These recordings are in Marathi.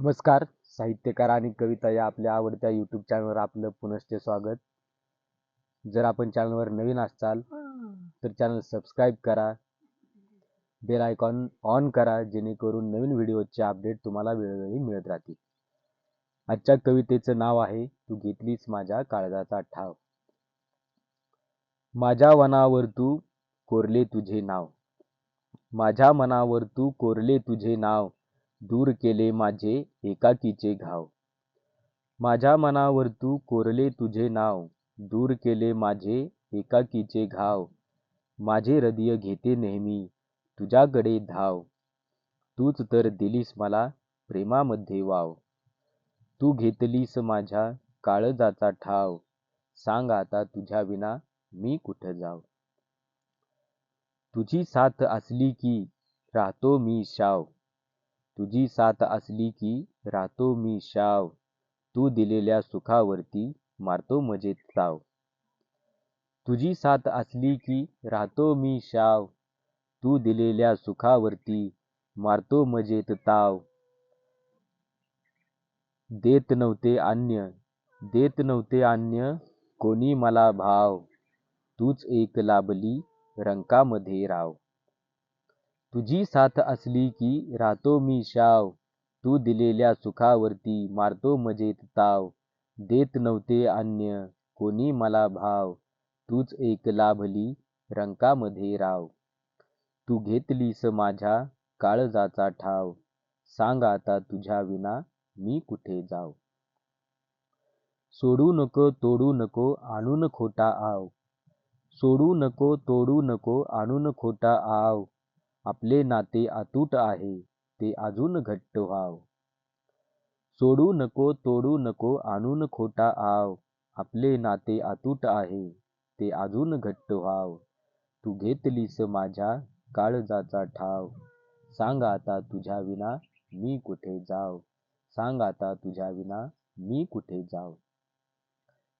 नमस्कार साहित्यकार आणि कविता या आपल्या आवडत्या यूट्यूब चॅनलवर आपलं पुनश्च स्वागत. जर आपण चॅनलवर नवीन असाल तर चॅनल सबस्क्राईब करा. बेल आयकॉन ऑन करा जेणेकरून नवीन व्हिडिओचे अपडेट तुम्हाला वेळोवेळी मिळत राहतील. आजच्या कवितेचं नाव आहे तू घेतलीस माझ्या काळजाचा ठाव. माझ्या वनावर तू कोरले तुझे नाव. माझ्या मनावर तू कोरले तुझे नाव. दूर केले माझे एकाकीचे घाव. माझ्या मनावर तू कोरले तुझे नाव दूर केले माझे एकाकीचे घाव. माझे हृदय घेते नेहमी तुझ्याकडे धाव. तूच तर दिलीस मला प्रेमामध्ये वाव. तू घेतलीस माझ्या काळजाचा ठाव. सांग आता तुझ्या विना मी कुठं जाव? तुझी साथ असली की राहतो मी शाव. तुझी साथ असली की राहतो मी शाव. तू दिलेल्या सुखावरती मारतो मजेत ताव तुझी साथ असली की राहतो मी शाव. तू दिलेल्या सुखावरती मारतो मजेत ताव. देत नव्हते अन्य देत नव्हते अन्य कोणी मला भाव. तूच एक लाभली रंकामध्ये राव. तुझी साथ असली की राहतो मी शाव. तू दिलेल्या सुखावरती मारतो मजेत ताव. देत नव्हते अन्य कोणी मला भाव. तूच एक लाभली रंकामध्ये राव. तू घेतलीस माझ्या काळजाचा ठाव. सांग आता तुझ्या विना मी कुठे जाव? सोडू नको तोडू नको आणून खोटा आव. सोडू नको तोडू नको आणून खोटा आव. आपले नाते अतूट आहे ते अजून घट्ट व्हाव. सोडू नको तोडू नको आणून खोटा आव. आपले नाते अतूट आहे ते अजून घट्ट व्हाव. तू घेतलीस माझ्या काळजाचा ठाव. सांग आता तुझ्या विना मी कुठे जाव? सांग आता तुझ्या विना मी कुठे जाव?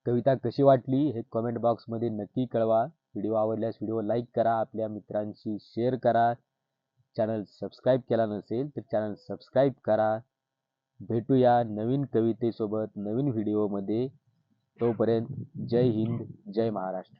कविता कशी वाटली हे कमेंट बॉक्समध्ये नक्की कळवा. व्हिडिओ आवडल्यास व्हिडिओ लाईक करा आपल्या मित्रांशी शेअर करा. चॅनल सबस्क्राईब केला नसेल तर चॅनल सबस्क्राईब करा. भेटूया नवीन कवितेसोबत नवीन व्हिडिओमध्ये. तोपर्यंत जय हिंद जय महाराष्ट्र.